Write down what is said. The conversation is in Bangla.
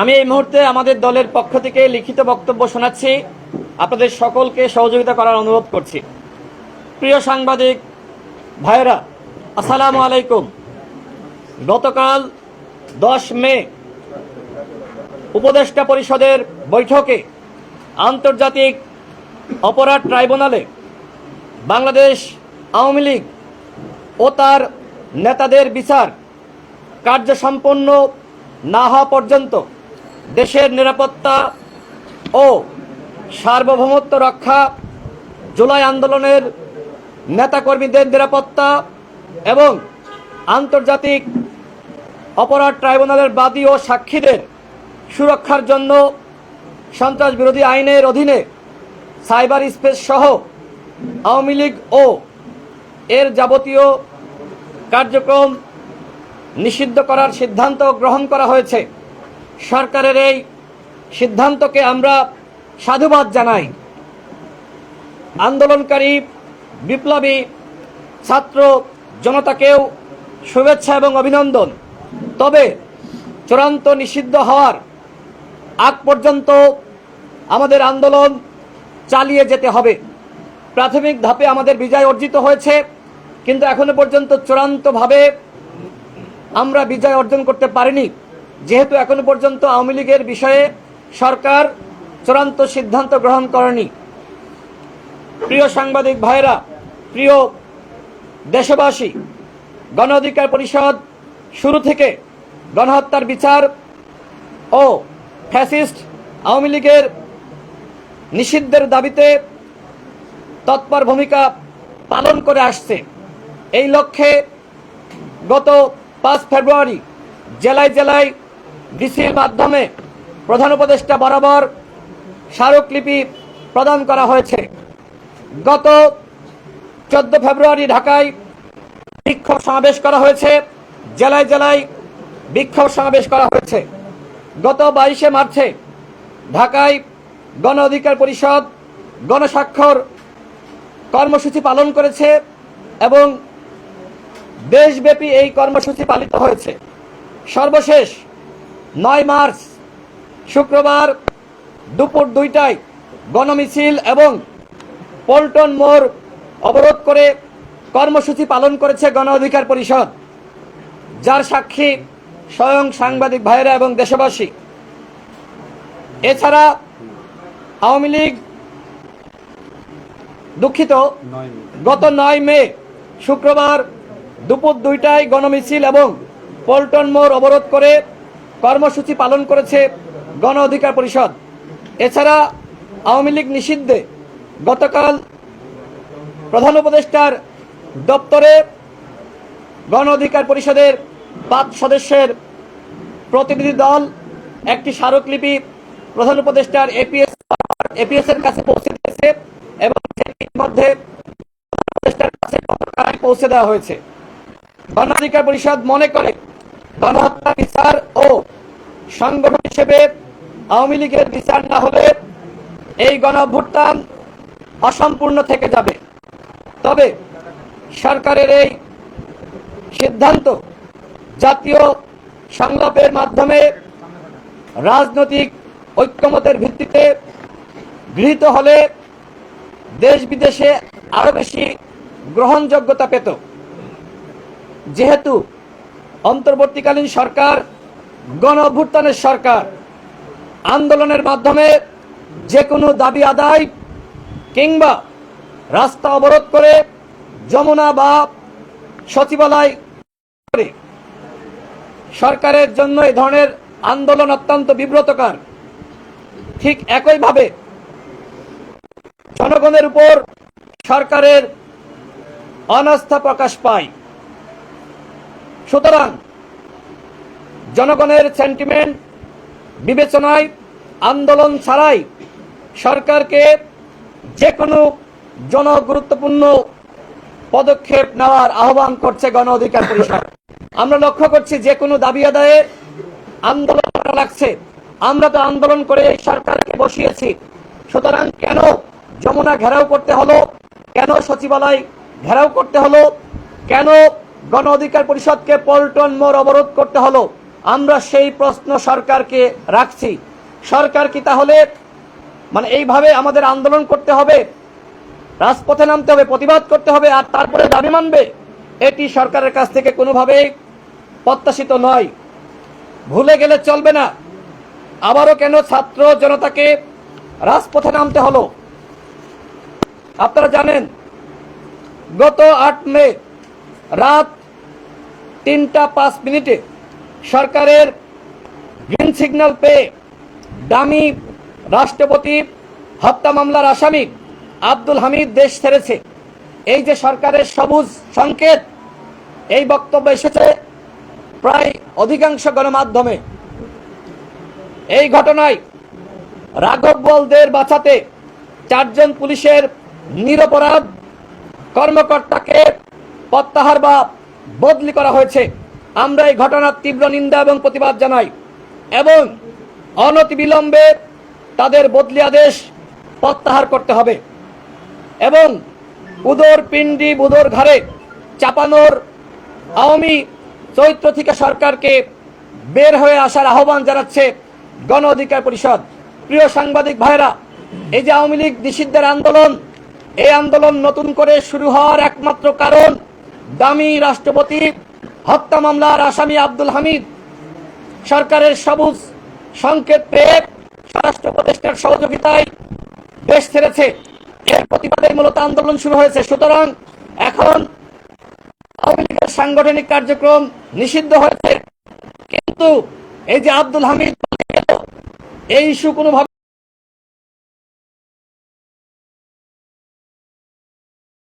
আমি এই মুহূর্তে আমাদের দলের পক্ষ থেকে লিখিত বক্তব্য শোনাচ্ছি। আপনাদের সকলকে সহযোগিতা করার অনুরোধ করছি। প্রিয় সাংবাদিক ভাইরা আসসালামু আলাইকুম। গতকাল দশ মে উপদেষ্টা পরিষদের বৈঠকে আন্তর্জাতিক অপরাধ ট্রাইব্যুনালে বাংলাদেশ আওয়ামী লীগ ও তার নেতাদের বিচার কার্য সম্পন্ন না হওয়া পর্যন্ত দেশের নিরাপত্তা ও সার্বভৌমত্ব রক্ষা, জুলাই আন্দোলনের নেতাকর্মীদের নিরাপত্তা এবং আন্তর্জাতিক অপরাধ ট্রাইব্যুনালের বাদী ও সাক্ষীদের সুরক্ষার জন্য সন্ত্রাস বিরোধী আইনের অধীনে সাইবার স্পেস সহ আওয়ামী লীগ ও এর যাবতীয় কার্যক্রম নিষিদ্ধ করার সিদ্ধান্ত গ্রহণ করা হয়েছে। সরকারের এই সিদ্ধান্তকে আমরা সাধুবাদ জানাই। আন্দোলনকারী, বিপ্লবী ছাত্র জনতাকেও শুভেচ্ছা এবং অভিনন্দন। তবে চূড়ান্ত নিষিদ্ধ হওয়ার আগ পর্যন্ত আমাদের আন্দোলন চালিয়ে যেতে হবে। প্রাথমিক ধাপে আমাদের বিজয় অর্জিত হয়েছে, কিন্তু এখনও পর্যন্ত চূড়ান্তভাবে আমরা বিজয় অর্জন করতে পারিনি। যেহেতু এখনও পর্যন্ত আওয়ামী লীগের বিষয়ে সরকার চূড়ান্ত সিদ্ধান্ত গ্রহণ করেনি। প্রিয় সাংবাদিক ভাইরা প্রিয় দেশবাসী, গণ অধিকার পরিষদ শুরু থেকে গণহত্যার বিচার ও ফ্যাসিস্ট আওয়ামী লীগের নিষিদ্ধের দাবিতে তৎপর ভূমিকা পালন করে আসছে। এই লক্ষ্যে গত পাঁচ ফেব্রুয়ারি জেলায় জেলায় ডিসির মাধ্যমে প্রধান উপদেষ্টা বরাবর স্মারকলিপি প্রদান করা হয়েছে। গত চোদ্দ ফেব্রুয়ারি ঢাকায় বিক্ষোভ সমাবেশ করা হয়েছে। জেলায় জেলায় বিক্ষোভ সমাবেশ করা হয়েছে। গত বাইশে মার্চে ঢাকায় গণ অধিকার পরিষদ গণস্বাক্ষর কর্মসূচি পালন করেছে এবং দেশব্যাপী এই কর্মসূচি পালিত হয়েছে। সর্বশেষ নয় মার্চ শুক্রবার দুপুর দুইটায় গণমিছিল এবং পল্টন মোড় অবরোধ করে কর্মসূচি পালন করেছে গণ অধিকার পরিষদ। যার সাক্ষী স্বয়ং সাংবাদিক ভাইরা এবং দেশবাসী। এছাড়া আওয়ামী লীগ দুঃখিত গত নয় মে শুক্রবার দুপুর দুইটায় গণমিছিল এবং পল্টন মোড় অবরোধ করে কর্মসূচি পালন করেছে গণ অধিকার পরিষদ। এছাড়া আওয়ামী লীগ নিষিদ্ধে গতকাল প্রধান উপদেষ্টার দপ্তরে গণ অধিকার পরিষদের পাঁচ সদস্যের প্রতিনিধি দল একটি স্মারকলিপি প্রধান উপদেষ্টার এপিএস এপিএস এর কাছে পৌঁছে দিয়েছে এবং মধ্যে পৌঁছে দেওয়া হয়েছে। গণ অধিকার পরিষদ মনে করে গণহত্যা বিচার ও সংগঠন হিসেবে আওয়ামী লীগের বিচার না হলে এই গণ অভ্যুত্থান অসম্পূর্ণ থেকে যাবে। তবে সরকারের এই সিদ্ধান্ত জাতীয় সংলাপের মাধ্যমে রাজনৈতিক ঐক্যমতের ভিত্তিতে গৃহীত হলে দেশ বিদেশে আরও বেশি গ্রহণযোগ্যতা পেত। যেহেতু অন্তর্বর্তীকালীন সরকার গণ অভ্যুত্থানের সরকার, আন্দোলনের মাধ্যমে যে কোনো দাবি আদায় কিংবা রাস্তা অবরোধ করে যমুনা বা সচিবালয় করে। সরকারের জন্য এই ধরনের আন্দোলন অত্যন্ত বিব্রতকার। ঠিক একইভাবে জনগণের উপর সরকারের অনাস্থা প্রকাশ পায়। সুতরাং জনগণের সেন্টিমেন্ট বিবেচনায়, আন্দোলন ছাড়াই সরকারকে যে কোনো জনগুরুত্বপূর্ণ পদক্ষেপ নেওয়ার আহ্বান করছে গণ অধিকার পরিষদ। আমরা লক্ষ্য করছি যে কোনো দাবি আদায়ে আন্দোলন করা লাগছে। আমরা তো আন্দোলন করে এই সরকারকে বসিয়েছি। সুতরাং কেন যমুনা ঘেরাও করতে হলো? কেন সচিবালয় ঘেরাও করতে হলো? কেন গণ অধিকার পরিষদকে পল্টন মোড় অবরোধ করতে হলো। আমরা সেই প্রশ্ন সরকারকে রাখছি। সরকার কি তাহলে মানে এইভাবে আমাদের আন্দোলন করতে হবে? রাজপথে নামতে হবে, প্রতিবাদ করতে হবে, আর তারপরে দাবি মানবে? এটি সরকারের কাছ থেকে কোনোভাবেই প্রত্যাশিত নয়। ভুলে গেলে চলবে না। আবারও কেন ছাত্র জনতাকে রাজপথে নামতে হলো? আপনারা জানেন, গত আট মে রাত তিনটা পাঁচ মিনিটে সরকারের গ্রিন সিগন্যাল পেয়ে দামি রাষ্ট্রপতি হত্যা মামলার আসামি আব্দুল হামিদ দেশ ছেড়েছে। এই যে সরকারের সবুজ সংকেত, এই বক্তব্য এসেছে প্রায় অধিকাংশ গণমাধ্যমে। এই ঘটনায় রাঘব বলদের বাঁচাতে চারজন পুলিশের নিরপরাধ কর্মকর্তাকে প্রত্যাহার বা বদলি করা হয়েছে। আমরা এই ঘটনার তীব্র নিন্দা এবং প্রতিবাদ জানাই এবং অনতিবিলম্বে তাদের বদলি আদেশ প্রত্যাহার করতে হবে এবং উদর পিণ্ডি বুদর ঘরে চাপানোর আওয়ামী চৈত্র থেকে সরকারকে বের হয়ে আসার আহ্বান জানাচ্ছে গণ অধিকার পরিষদ। প্রিয় সাংবাদিক ভাইরা এই যে আওয়ামী লীগ নিষিদ্ধের আন্দোলন, এই আন্দোলন নতুন করে শুরু হওয়ার একমাত্র কারণ দামি রাষ্ট্রপতি, হত্যা মামলার আসামি আব্দুল হামিদ, সরকারের সবুজ সংকেত পেয়ে স্বরাষ্ট্র উপদেষ্টার সহযোগিতায় দেশ ছেড়েছে। এর প্রতিবাদে মূলত আন্দোলন শুরু হয়েছে। সুতরাং এখন আওয়ামী লীগের সাংগঠনিক কার্যক্রম নিষিদ্ধ হয়েছে। কিন্তু এই যে আব্দুল হামিদ এই ইস্যু কোনোভাবে